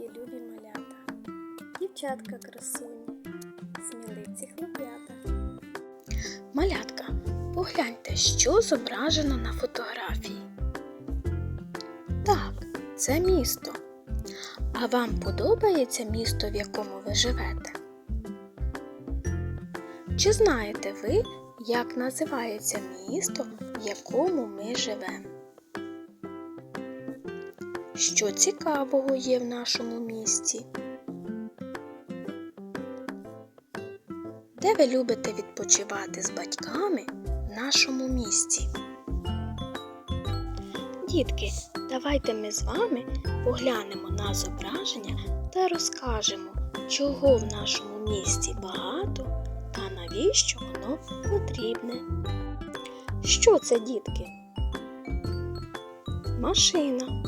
мої любі малята, дівчатка красуні, сміливці хлоп'ята. Малятка, погляньте, що зображено на фотографії. Так, це місто. А вам подобається місто, в якому ви живете? Чи знаєте ви, як називається місто, в якому ми живемо? Що цікавого є в нашому місті? Де ви любите відпочивати з батьками в нашому місті? Дітки, давайте ми з вами поглянемо на зображення та розкажемо, чого в нашому місті багато та навіщо воно потрібне. Що це, дітки? Машина.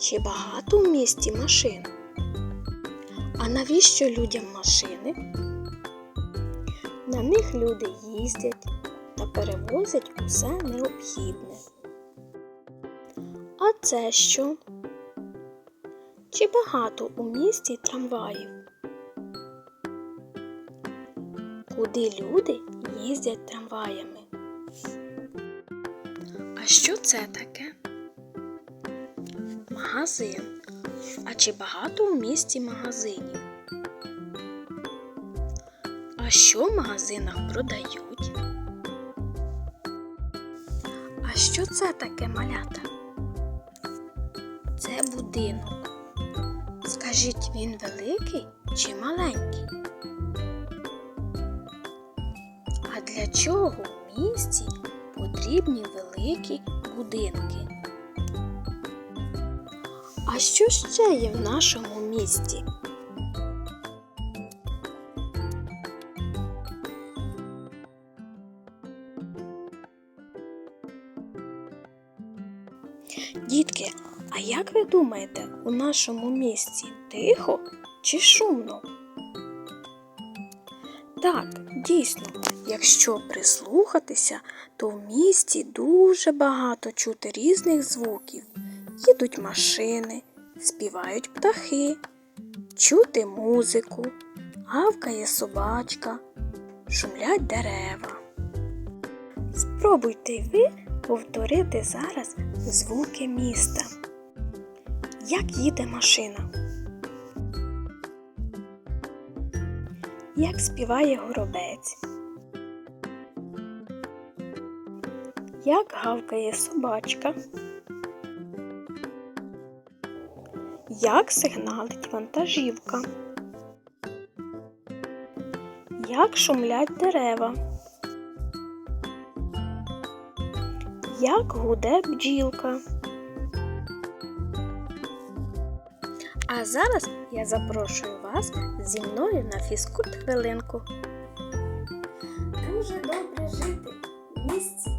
Чи багато в місті машин? А навіщо людям машини? На них люди їздять та перевозять усе необхідне. А це що? Чи багато у місті трамваїв? Куди люди їздять трамваями? А що це таке? Магазин. А чи багато в місті магазинів? А що в магазинах продають? А що це таке малята? Це будинок. Скажіть, він великий чи маленький? А для чого в місті потрібні великі будинки? А що ще є в нашому місті? Дітки, а як ви думаєте, у нашому місті тихо чи шумно? Так, дійсно, якщо прислухатися, то в місті дуже багато чути різних звуків. Їдуть машини, співають птахи, чути музику, гавкає собачка, шумлять дерева. Спробуйте ви повторити зараз звуки міста. Як їде машина? Як співає горобець? Як гавкає собачка? Як сигналить вантажівка? Як шумлять дерева? Як гуде бджілка? А зараз я запрошую вас зі мною на фізкульт хвилинку. Дуже добре жити в місті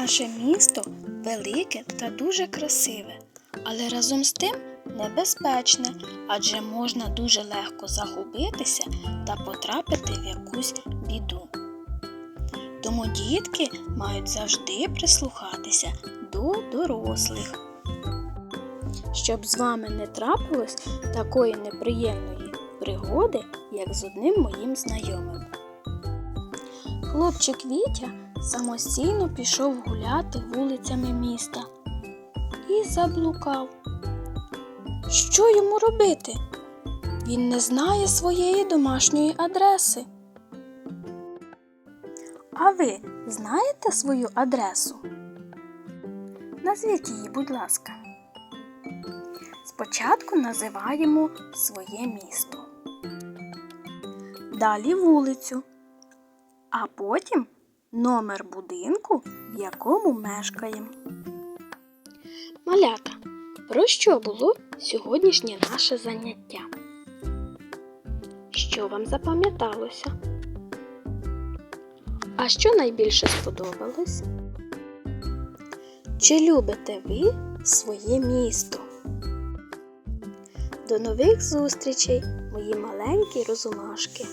Наше місто велике та дуже красиве, але разом з тим небезпечне, адже можна дуже легко загубитися та потрапити в якусь біду. Тому дітки мають завжди прислухатися до дорослих. Щоб з вами не трапилось такої неприємної пригоди, як з одним моїм знайомим. Хлопчик Вітя самостійно пішов гуляти вулицями міста і заблукав. Що йому робити? Він не знає своєї домашньої адреси. А ви знаєте свою адресу? Назвіть її, будь ласка. Спочатку називаємо своє місто. Далі вулицю, а потім номер будинку, в якому мешкаємо. Малята, Про що було сьогоднішнє наше заняття? Що вам запам'яталося? А що найбільше сподобалось? Чи любите ви своє місто? До нових зустрічей, мої маленькі розумашки!